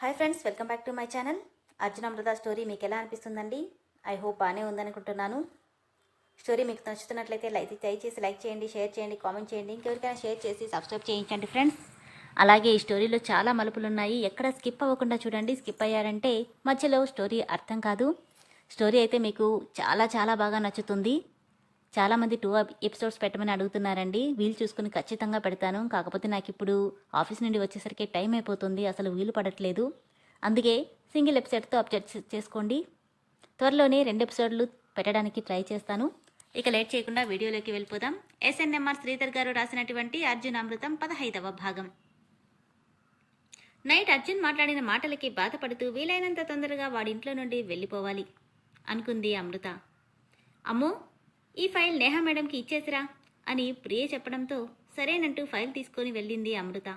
Hi friends welcome back to my channel Arjun Amrutha story మీకు ఎలా అనిపిస్తుందండి? I hope బాగానే ఉందనుకుంటున్నాను. స్టోరీ మీకు నచ్చుతున్నట్లయితే లైక్ దయచేసి లైక్ చేయండి షేర్ చేయండి కామెంట్ చేయండి. ఇంకెవరికైనా షేర్ చేసి సబ్స్క్రైబ్ చేయించండి ఫ్రెండ్స్ అలాగే ఈ స్టోరీలో చాలా మలుపులు ఉన్నాయి ఎక్కడ స్కిప్ అవ్వకుండా చూడండి. స్కిప్ అయ్యారంటే మధ్యలో స్టోరీ అర్థం కాదు. స్టోరీ అయితే మీకు చాలా చాలా బాగా నచ్చుతుంది. చాలామంది టూ ఎపిసోడ్స్ పెట్టమని అడుగుతున్నారండి. వీలు చూసుకుని ఖచ్చితంగా పెడతాను. కాకపోతే నాకు ఇప్పుడు ఆఫీస్ నుండి వచ్చేసరికి టైం అయిపోతుంది. అసలు వీలు పడట్లేదు. అందుకే సింగిల్ ఎపిసోడ్తో అప్డేట్ చేసుకోండి. త్వరలోనే రెండు ఎపిసోడ్లు పెట్టడానికి ట్రై చేస్తాను. ఇక లేట్ చేయకుండా వీడియోలోకి వెళ్ళిపోదాం. ఎస్ఎన్ఎంఆర్ శ్రీధర్ గారు రాసినటువంటి అర్జున్ అమృతం పదహైదవ భాగం. నైట్ అర్జున్ మాట్లాడిన మాటలకి బాధపడుతూ వీలైనంత తొందరగా వాడి ఇంట్లో నుండి వెళ్ళిపోవాలి అనుకుంది అమృత. అమ్మో ఈ ఫైల్ నేహా మేడంకి ఇచ్చేసిరా అని ప్రియ చెప్పడంతో సరేనంటూ ఫైల్ తీసుకొని వెళ్ళింది అమృత.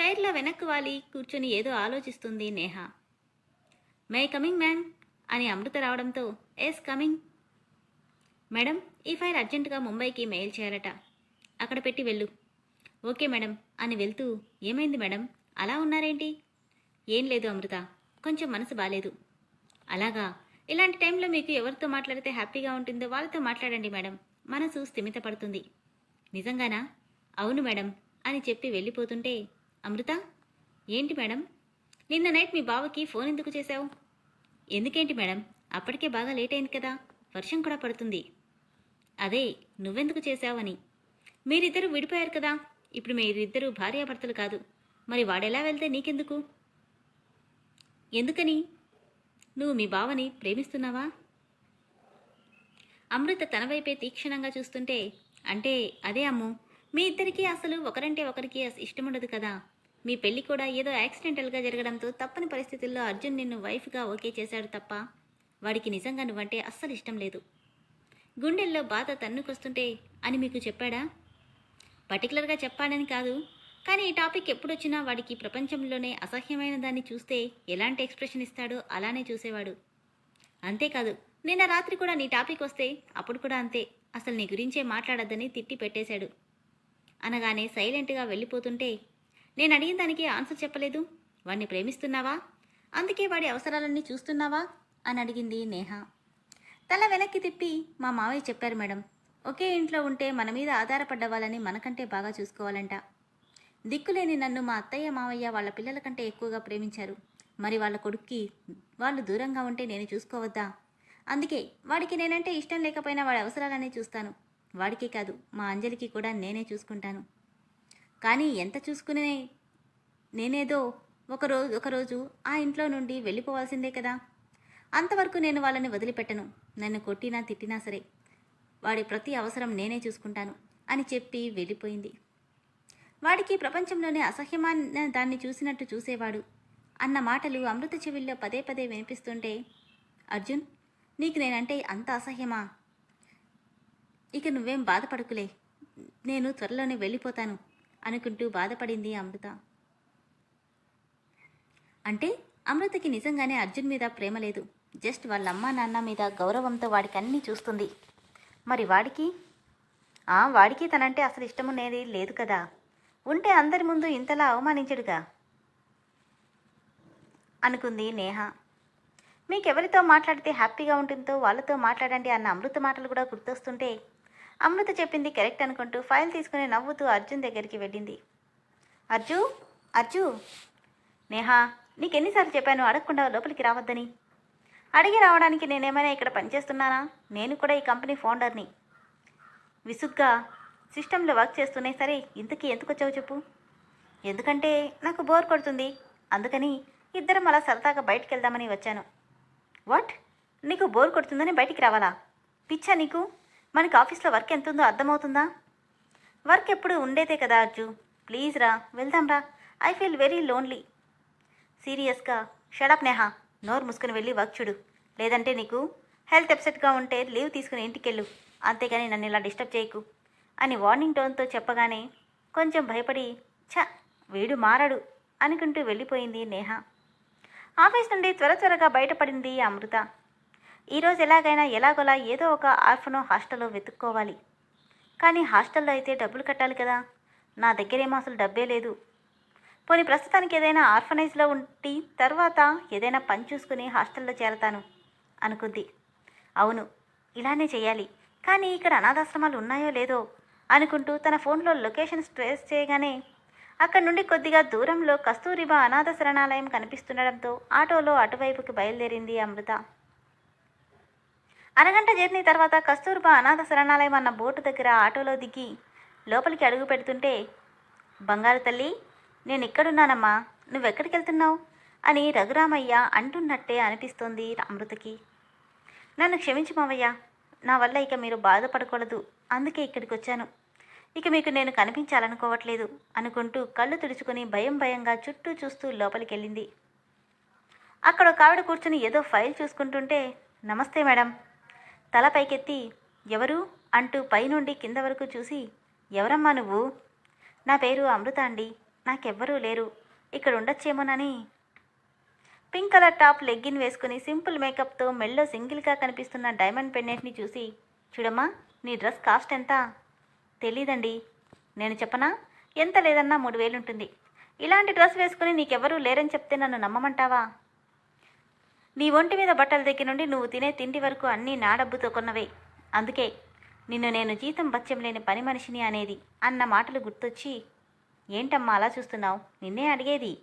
చైర్లో వెనక్కు వాలి కూర్చొని ఏదో ఆలోచిస్తుంది నేహ. మే కమింగ్ మ్యామ్ అని అమృత రావడంతో ఎస్ కమింగ్. మేడం ఈ ఫైల్ అర్జెంటుగా ముంబైకి మెయిల్ చేయాలట. అక్కడ పెట్టి వెళ్ళు. ఓకే మేడం అని వెళ్తూ ఏమైంది మేడం? అలా ఉన్నారేంటి? ఏం లేదు అమృత. కొంచెం మనసు బాలేదు. అలాగా ఇలాంటి టైంలో మీకు ఎవరితో మాట్లాడితే హ్యాపీగా ఉంటుందో వాళ్ళతో మాట్లాడండి మేడం. మనసు స్థిమితపడుతుంది నిజంగానా? అవును మేడం అని చెప్పి వెళ్ళిపోతుంటే అమృత ఏంటి మేడం? నిన్న నైట్ మీ బావకి ఫోన్ ఎందుకు చేశావు? ఎందుకేంటి మేడం? అప్పటికే బాగా లేట్ అయింది కదా వర్షం కూడా పడుతుంది. అదే నువ్వెందుకు చేశావని. మీరిద్దరూ విడిపోయారు కదా ఇప్పుడు మీరిద్దరూ భార్యాభర్తలు కాదు. మరి వాడెలా వెళ్తే నీకెందుకు? ఎందుకని? నువ్వు మీ బావని ప్రేమిస్తున్నావా? అమృత తన వైపే తీక్షణంగా చూస్తుంటే అంటే అదే అమ్ము మీ ఇద్దరికీ అసలు ఒకరంటే ఒకరికి ఇష్టముండదు కదా. మీ పెళ్ళి కూడా ఏదో యాక్సిడెంటల్గా జరగడంతో తప్పని పరిస్థితుల్లో అర్జున్ నిన్ను వైఫ్గా ఓకే చేశాడు తప్ప వాడికి నిజంగా నువ్వంటే అస్సలు ఇష్టం లేదు. గుండెల్లో బాధ తన్నుకొస్తుంటే అని మీకు చెప్పాడా? పర్టికులర్గా చెప్పాడని కాదు కానీ ఈ టాపిక్ ఎప్పుడొచ్చినా వాడికి ప్రపంచంలోనే అసహ్యమైన దాన్ని చూస్తే ఎలాంటి ఎక్స్ప్రెషన్ ఇస్తాడో అలానే చూసేవాడు. అంతేకాదు నిన్న రాత్రి కూడా నీ టాపిక్ వస్తే అప్పుడు కూడా అంతే. అసలు నీ గురించే మాట్లాడద్దని తిట్టి పెట్టేశాడు. అనగానే సైలెంట్గా వెళ్ళిపోతుంటే నేను అడిగిన దానికి ఆన్సర్ చెప్పలేదు. వాడిని ప్రేమిస్తున్నావా? అందుకే వాడి అవసరాలన్నీ చూస్తున్నావా? అని అడిగింది నేహ. తల వెనక్కి తిప్పి మా మావయ్య చెప్పారు మేడం. ఒకే ఇంట్లో ఉంటే మన మీద ఆధారపడ్డ వాళ్ళని మనకంటే బాగా చూసుకోవాలంట. దిక్కులేని నన్ను మా అత్తయ్య మావయ్య వాళ్ళ పిల్లల కంటే ఎక్కువగా ప్రేమించారు. మరి వాళ్ళ కొడుక్కి వాళ్ళు దూరంగా ఉంటే నేను చూసుకోవద్దా? అందుకే వాడికి నేనంటే ఇష్టం లేకపోయినా వాడి అవసరాలనే చూస్తాను. వాడికి కాదు మా అంజలికి కూడా నేనే చూసుకుంటాను. కానీ ఎంత చూసుకునే నేనేదో ఒకరోజు ఒకరోజు ఆ ఇంట్లో నుండి వెళ్ళిపోవాల్సిందే కదా. అంతవరకు నేను వాళ్ళని వదిలిపెట్టను. నన్ను కొట్టినా తిట్టినా సరే వాడి ప్రతి అవసరం నేనే చూసుకుంటాను అని చెప్పి వెళ్ళిపోయింది. వాడికి ప్రపంచంలోనే అసహ్యమైన దాన్ని చూసినట్టు చూసేవాడు. అన్న మాటలు అమృత చెవిల్లో పదే పదే వినిపిస్తుంటే అర్జున్ నీకు నేనంటే అంత అసహ్యమా? ఇక నువ్వేం బాధపడుకులే. నేను త్వరలోనే వెళ్ళిపోతాను అనుకుంటూ బాధపడింది అమృత. అంటే అమృతకి నిజంగానే అర్జున్ మీద ప్రేమ లేదు. జస్ట్ వాళ్ళ అమ్మా నాన్న మీద గౌరవంతో వాడికి అన్నీ చూస్తుంది. మరి వాడికి? వాడికి తనంటే అసలు ఇష్టమునేది లేదు కదా. ఉంటే అందరి ముందు ఇంతలా అవమానించడుగా? అనుకుంది నేహ. మీకెవరితో మాట్లాడితే హ్యాపీగా ఉంటుందో వాళ్ళతో మాట్లాడండి అన్న అమృత మాటలు కూడా గుర్తొస్తుంటే అమృత చెప్పింది కరెక్ట్ అనుకుంటూ ఫైల్ తీసుకుని నవ్వుతూ అర్జున్ దగ్గరికి వెళ్ళింది. అర్జు? అర్జు? నేహా నీకెన్నిసార్లు చెప్పాను అడగకుండా లోపలికి రావద్దని. అడిగి రావడానికి నేనేమైనా ఇక్కడ పనిచేస్తున్నానా? నేను కూడా ఈ కంపెనీ ఫౌండర్ని. విసుగ్గా సిస్టంలో వర్క్ చేస్తున్నాయి సరే ఇంతకీ ఎందుకు వచ్చావు చెప్పు. ఎందుకంటే నాకు బోర్ కొడుతుంది. అందుకని ఇద్దరం అలా సరదాగా బయటికి వెళ్దామని వచ్చాను. వాట్? నీకు బోర్ కొడుతుందని బయటికి రావాలా? పిచ్చా నీకు? మనకి ఆఫీస్లో వర్క్ ఎంత ఉందో అర్థమవుతుందా? వర్క్ ఎప్పుడు ఉండేదే కదా అర్జు. ప్లీజ్ రా వెళ్దాం రా. I feel very lonely. సీరియస్గా. Shut up Neha. నోరు మూసుకుని వెళ్ళి వర్క్ చూడు. లేదంటే నీకు హెల్త్ అప్సెట్గా ఉంటే లీవ్ తీసుకుని ఇంటికెళ్ళు. అంతేగాని నన్ను ఇలా డిస్టర్బ్ చేయకు. అని వార్నింగ్ టోన్తో చెప్పగానే కొంచెం భయపడి ఛ వీడు మారడు అనుకుంటూ వెళ్ళిపోయింది నేహ. ఆఫీస్ నుండి త్వర త్వరగా బయటపడింది అమృత. ఈరోజు ఎలాగైనా ఎలాగోలా ఏదో ఒక ఆర్ఫనో హాస్టల్లో వెతుక్కోవాలి. కానీ హాస్టల్లో అయితే డబ్బులు కట్టాలి కదా. నా దగ్గరేమో అసలు డబ్బే లేదు. పోనీ ప్రస్తుతానికి ఏదైనా ఆర్ఫనైజ్లో ఉండి తర్వాత ఏదైనా పని చూసుకుని హాస్టల్లో చేరతాను అనుకుంది. అవును ఇలానే చేయాలి. కానీ ఇక్కడ అనాథాశ్రమాలు ఉన్నాయో లేదో అనుకుంటూ తన ఫోన్లో లొకేషన్ ట్రేస్ చేయగానే అక్కడి నుండి కొద్దిగా దూరంలో కస్తూరిబా అనాథ శరణాలయం కనిపిస్తుండడంతో ఆటోలో అటువైపుకి బయలుదేరింది అమృత. అరగంట జర్నీ తర్వాత కస్తూర్బా అనాథ శరణాలయం అన్న బోటు దగ్గర ఆటోలో దిగి లోపలికి అడుగు పెడుతుంటే బంగారు తల్లి నేను ఇక్కడున్నానమ్మా. నువ్వెక్కడికి వెళ్తున్నావు? అని రఘురామయ్య అంటున్నట్టే అనిపిస్తోంది అమృతకి. నన్ను క్షమించు మావయ్య. నా వల్ల ఇక మీరు బాధపడకూడదు. అందుకే ఇక్కడికి వచ్చాను ఇక మీకు నేను కనిపించాలనుకోవట్లేదు అనుకుంటూ కళ్ళు తుడుచుకుని భయం భయంగా చుట్టూ చూస్తూ లోపలికి వెళ్ళింది అక్కడ ఒక ఆవిడ కూర్చుని ఏదో ఫైల్ చూసుకుంటుంటే నమస్తే మేడం. తల పైకెత్తి ఎవరు? అంటూ పైనుండి కింద వరకు చూసి ఎవరమ్మా నువ్వు? నా పేరు అమృత అండి. నాకెవ్వరూ లేరు. ఇక్కడ ఉండొచ్చేమోనని. పింక్ కలర్ టాప్ లెగ్గిన్ వేసుకుని సింపుల్ మేకప్తో మెల్లో సింగిల్గా కనిపిస్తున్న డైమండ్ పెన్నెట్ని చూసి చూడమ్మా నీ డ్రెస్ కాస్ట్ ఎంత? తెలీదండి. నేను చెప్పనా? ఎంత లేదన్నా మూడు వేలు ఉంటుంది ఇలాంటి డ్రెస్ వేసుకుని నీకెవరూ లేరని చెప్తే నన్ను నమ్మమంటావా? నీ ఒంటి మీద బట్టల దగ్గర నుండి నువ్వు తినే తిండి వరకు అన్నీ నా డబ్బుతో కొన్నవే. అందుకే నిన్ను నేను జీతం బత్యం లేని పని మనిషిని అనేది అన్న మాటలు గుర్తొచ్చి ఏంటమ్మా అలా చూస్తున్నావు? నిన్నే అడిగేది.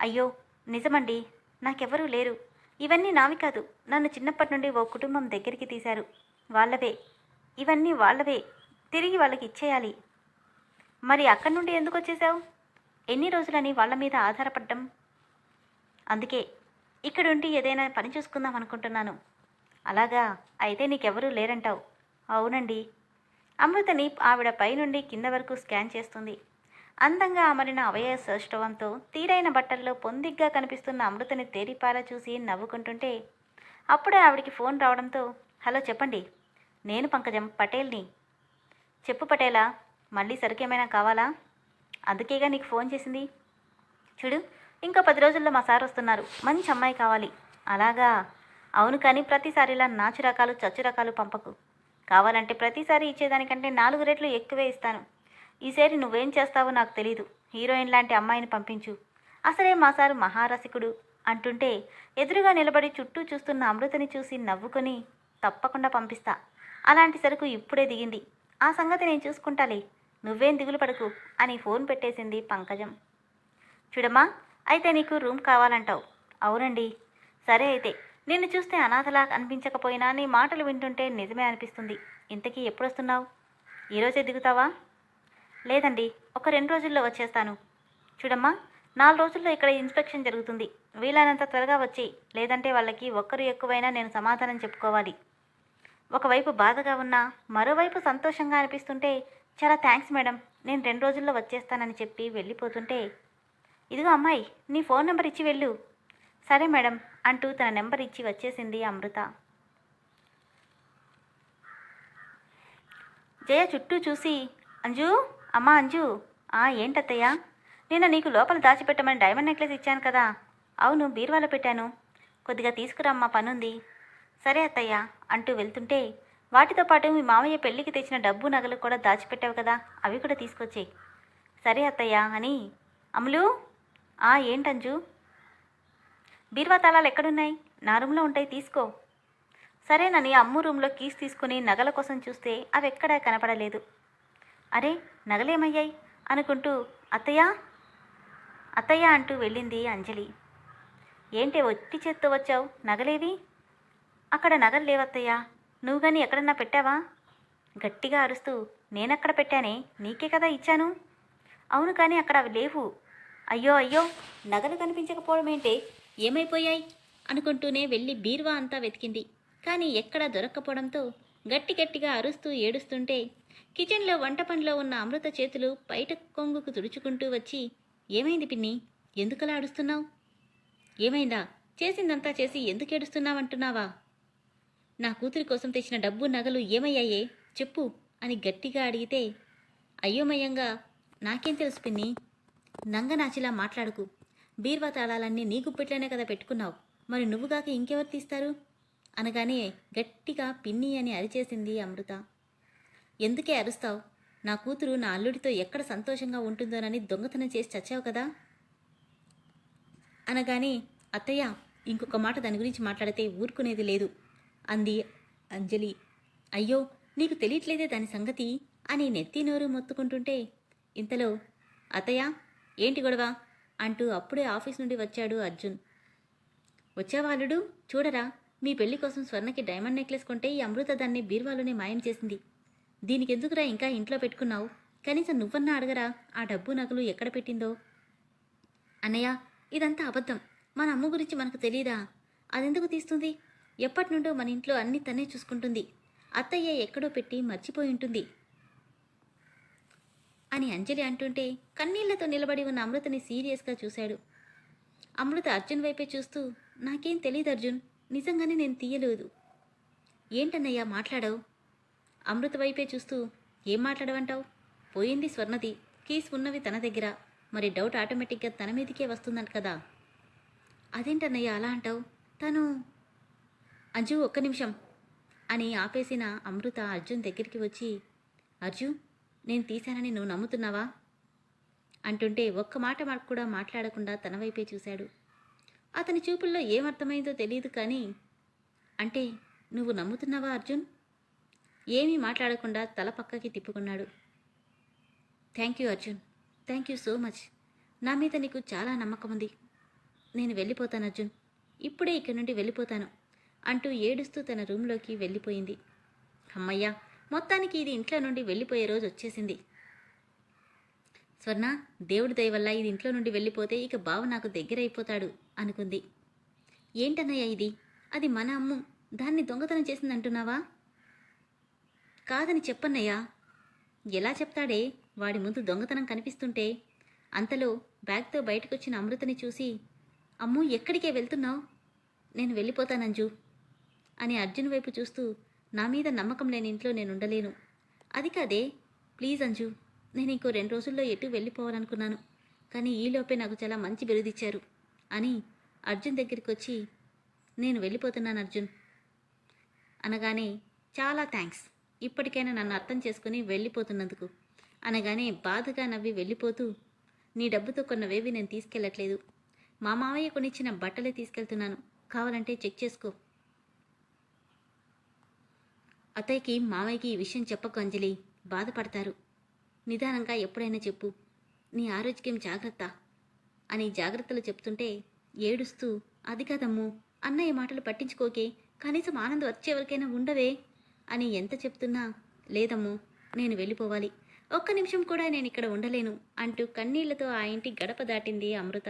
అయ్యో నిజమండి. నాకెవరూ లేరు. ఇవన్నీ నావి కాదు. నన్ను చిన్నప్పటి నుండి ఓ కుటుంబం దగ్గరికి తీశారు. వాళ్ళవే. ఇవన్నీ వాళ్ళవే. తిరిగి వాళ్ళకి ఇచ్చేయాలి. మరి అక్కడి నుండి ఎందుకు వచ్చేసావు ఎన్ని రోజులని వాళ్ళ మీద ఆధారపడ్డం? అందుకే ఇక్కడుండి ఏదైనా పని చూసుకుందాం అనుకుంటున్నాను. అలాగా అయితే నీకెవరూ లేరంటావు. అవునండి. అమృతని ఆవిడ పైనుండి కింద వరకు స్కాన్ చేస్తుంది. అందంగా అమరిన అవయవ సౌష్ఠవంతో తీరైన బట్టల్లో పొందిగ్గా కనిపిస్తున్న అమృతని తేరిపారా చూసి నవ్వుకుంటుంటే అప్పుడే ఆవిడికి ఫోన్ రావడంతో హలో చెప్పండి. నేను పంకజం పటేల్ని చెప్పు పటేలా మళ్ళీ సరుకేమైనా కావాలా? అందుకేగా నీకు ఫోన్ చేసింది? చూడు ఇంకా పది రోజుల్లో మా సార్ వస్తున్నారు. మంచి అమ్మాయి కావాలి. అలాగా? అవును కానీ ప్రతిసారిలా నాచు రకాలు చచ్చు రకాలు పంపకు. కావాలంటే ప్రతిసారి ఇచ్చేదానికంటే నాలుగు రెట్లు ఎక్కువే ఇస్తాను. ఈసారి నువ్వేం చేస్తావో నాకు తెలీదు. హీరోయిన్ లాంటి అమ్మాయిని పంపించు. అసలే మా సారు మహారసికుడు అంటుంటే ఎదురుగా నిలబడి చుట్టూ చూస్తున్న అమృతని చూసి నవ్వుకొని తప్పకుండా పంపిస్తా. అలాంటి సరుకు ఇప్పుడే దిగింది. ఆ సంగతి నేను చూసుకుంటాలే. నువ్వేం దిగులు పడకు అని ఫోన్ పెట్టేసింది పంకజం. చూడమ్మా అయితే నీకు రూమ్ కావాలంటావు. అవునండి. సరే అయితే నిన్ను చూస్తే అనాథలా అనిపించకపోయినా నీ మాటలు వింటుంటే నిజమే అనిపిస్తుంది. ఇంతకీ ఎప్పుడు వస్తున్నావు ఈరోజే దిగుతావా? లేదండి ఒక రెండు రోజుల్లో వచ్చేస్తాను. చూడమ్మా నాలుగు రోజుల్లో ఇక్కడ ఇన్స్పెక్షన్ జరుగుతుంది. వీలైనంత త్వరగా వచ్చి లేదంటే వాళ్ళకి ఒక్కరు ఎక్కువైనా నేను సమాధానం చెప్పుకోవాలి. ఒకవైపు బాధగా ఉన్నా మరోవైపు సంతోషంగా అనిపిస్తుంటే చాలా థ్యాంక్స్ మేడం నేను రెండు రోజుల్లో వచ్చేస్తానని చెప్పి వెళ్ళిపోతుంటే ఇదిగో అమ్మాయి నీ ఫోన్ నెంబర్ ఇచ్చి వెళ్ళు. సరే మేడం అంటూ తన నెంబర్ ఇచ్చి వచ్చేసింది అమృత. జయ చుట్టూ చూసి అంజు అమ్మా అంజు ఆ ఏంటత్తయ్య? నిన్న నీకు లోపల దాచిపెట్టమని డైమండ్ నెక్లెస్ ఇచ్చాను కదా అవును బీరువాలో పెట్టాను. కొద్దిగా తీసుకురామ్మా పనుంది. సరే అత్తయ్య అంటూ వెళ్తుంటే వాటితో పాటు మీ మామయ్య పెళ్ళికి తెచ్చిన డబ్బు నగలు కూడా దాచిపెట్టావు కదా అవి కూడా తీసుకొచ్చేయి. సరే అత్తయ్య అని అమలు ఆ ఏంటంజు బీర్వా తాళాలు ఎక్కడున్నాయి? నా రూమ్లో ఉంటాయి తీసుకో. సరేనని అమ్ము రూమ్లో కీస్ తీసుకుని నగల కోసం చూస్తే అవి ఎక్కడా కనపడలేదు. అరే నగలేమయ్యాయి? అనుకుంటూ అత్తయ్య? అత్తయ్య అంటూ వెళ్ళింది అంజలి. ఏంటి ఒట్టి చేత్తో వచ్చావు? నగలేవి? అక్కడ నగలు లేవత్తయ్యా. నువ్వు కానీ ఎక్కడన్నా పెట్టావా? గట్టిగా అరుస్తూ నేనెక్కడ పెట్టానే? నీకే కదా ఇచ్చాను. అవును కానీ అక్కడ అవి లేవు. అయ్యో అయ్యో నగలు కనిపించకపోవడం ఏంటే ఏమైపోయాయి? అనుకుంటూనే వెళ్ళి బీర్వా అంతా వెతికింది. కానీ ఎక్కడా దొరక్కపోవడంతో గట్టి గట్టిగా అరుస్తూ ఏడుస్తుంటే కిచెన్లో వంట పనిలో ఉన్న అమృత చేతులు బయట కొంగుకు తుడుచుకుంటూ వచ్చి ఏమైంది పిన్ని? ఎందుకలా అడుస్తున్నావు ఏమైందా? చేసిందంతా చేసి ఎందుకు ఏడుస్తున్నావంటున్నావా నా కూతురి కోసం తెచ్చిన డబ్బు నగలు ఏమయ్యాయే? చెప్పు అని గట్టిగా అడిగితే అయోమయంగా నాకేం తెలుసు పిన్ని? నంగనాచిలా మాట్లాడుకు. బీర్వా తాళాలన్నీ నీ గుప్పెట్లోనే కదా పెట్టుకున్నావు. మరి నువ్వుగాక ఇంకెవరు తీస్తారు? అనగానే గట్టిగా పిన్ని అని అరిచేసింది అమృత. ఎందుకే అరుస్తావు? నా కూతురు నా అల్లుడితో ఎక్కడ సంతోషంగా ఉంటుందోనని దొంగతనం చేసి చచ్చావు కదా? అనగానే అత్తయ్య ఇంకొక మాట దాని గురించి మాట్లాడితే ఊరుకునేది లేదు. అంది అంజలి. అయ్యో నీకు తెలియట్లేదే దాని సంగతి? అని నెత్తి నోరు మొత్తుకుంటుంటే ఇంతలో అతయ్య ఏంటి గొడవ? అంటూ అప్పుడే ఆఫీస్ నుండి వచ్చాడు అర్జున్. వచ్చేవాళ్ళుడు చూడరా మీ పెళ్ళి కోసం స్వర్ణకి డైమండ్ నెక్లెస్ కొంటే ఈ అమృత దాన్ని బీర్వాలోనే మాయం చేసింది. దీనికెందుకురా ఇంకా ఇంట్లో పెట్టుకున్నావు? కనీసం నువ్వన్నా అడగరా ఆ డబ్బు నగలు ఎక్కడ పెట్టిందో? అన్నయ్య ఇదంతా అబద్ధం. మన అమ్మ గురించి మనకు తెలియదా అదెందుకు తీస్తుంది? ఎప్పటి నుండో మన ఇంట్లో అన్ని తనే చూసుకుంటుంది. అత్తయ్య ఎక్కడో పెట్టి మర్చిపోయి ఉంటుంది. అని అంజలి అంటుంటే కన్నీళ్ళతో నిలబడి ఉన్న అమృతని సీరియస్గా చూశాడు. అమృత అర్జున్ వైపే చూస్తూ నాకేం తెలియదు అర్జున్ నిజంగానే నేను తీయలేదు. ఏంటన్నయ్యా మాట్లాడావు? అమృత వైపే చూస్తూ ఏం మాట్లాడవంటావు పోయింది స్వర్ణది కీస్ ఉన్నవి తన దగ్గర. మరి డౌట్ ఆటోమేటిక్గా తన మీదకే వస్తుందంట కదా. అదేంటన్నయ్య అలా అంటావు? తను అంజు ఒక్క నిమిషం. అని ఆపేసిన అమృత అర్జున్ దగ్గరికి వచ్చి అర్జున్ నేను తీశానని నువ్వు నమ్ముతున్నావా? అంటుంటే ఒక్క మాట కూడా మాట్లాడకుండా తన వైపే చూశాడు. అతని చూపుల్లో ఏమర్థమైందో తెలియదు కానీ అంటే నువ్వు నమ్ముతున్నావా అర్జున్? ఏమీ మాట్లాడకుండా తల పక్కకి తిప్పుకున్నాడు. Thank you Arjun. Thank you so much. నా మీద నీకు చాలా నమ్మకం ఉంది నేను వెళ్ళిపోతాను అర్జున్. ఇప్పుడే ఇక్కడి నుండి వెళ్ళిపోతాను. అంటూ ఏడుస్తూ తన రూమ్లోకి వెళ్ళిపోయింది. అమ్మయ్యా మొత్తానికి ఇది ఇంట్లో నుండి వెళ్ళిపోయే రోజు వచ్చేసింది. స్వర్ణ దేవుడి దయ వల్ల ఇది ఇంట్లో నుండి వెళ్ళిపోతే ఇక బావ నాకు దగ్గరైపోతాడు అనుకుంది. ఏంటన్నయ్య ఇది? అది మన అమ్ము. దాన్ని దొంగతనం చేసిందంటున్నావా? కాదని చెప్పన్నయ్యా. ఎలా చెప్తాడే? వాడి ముందు దొంగతనం కనిపిస్తుంటే అంతలో బ్యాగ్తో బయటకొచ్చిన అమృతని చూసి అమ్ము ఎక్కడికే వెళ్తున్నావు? నేను వెళ్ళిపోతానంజు. అని అర్జున్ వైపు చూస్తూ నా మీద నమ్మకం లేని ఇంట్లో నేను ఉండలేను. అది కాదే ప్లీజ్ అంజు నేను ఇంకో రెండు రోజుల్లో ఎటు వెళ్ళిపోవాలనుకున్నాను కానీ ఈలోపే నాకు చాలా మంచి బిరుదిచ్చారు అని అర్జున్ దగ్గరికి వచ్చి నేను వెళ్ళిపోతున్నాను అర్జున్. అనగానే చాలా థ్యాంక్స్ ఇప్పటికైనా నన్ను అర్థం చేసుకుని వెళ్ళిపోతున్నందుకు. అనగానే బాధగా నవ్వి వెళ్ళిపోతూ నీ డబ్బుతో కొన్నవేవి నేను తీసుకెళ్ళట్లేదు. మా మామయ్య కొనిచ్చిన బట్టలే తీసుకెళ్తున్నాను కావాలంటే చెక్ చేసుకో. అత్తయ్యకి మామయ్యకి ఈ విషయం చెప్పకు అంజలి. బాధపడతారు. నిదానంగా ఎప్పుడైనా చెప్పు. నీ ఆరోగ్యం జాగ్రత్త అని జాగ్రత్తలు చెప్తుంటే ఏడుస్తూ అది కాదమ్ము అన్నయ్య మాటలు పట్టించుకోకే కనీసం ఆనందం వచ్చేవరకైనా ఉండవే అని ఎంత చెప్తున్నా లేదమ్ము నేను వెళ్ళిపోవాలి. ఒక్క నిమిషం కూడా నేను ఇక్కడ ఉండలేను అంటూ కన్నీళ్ళతో ఆ ఇంటి గడప దాటింది అమృత.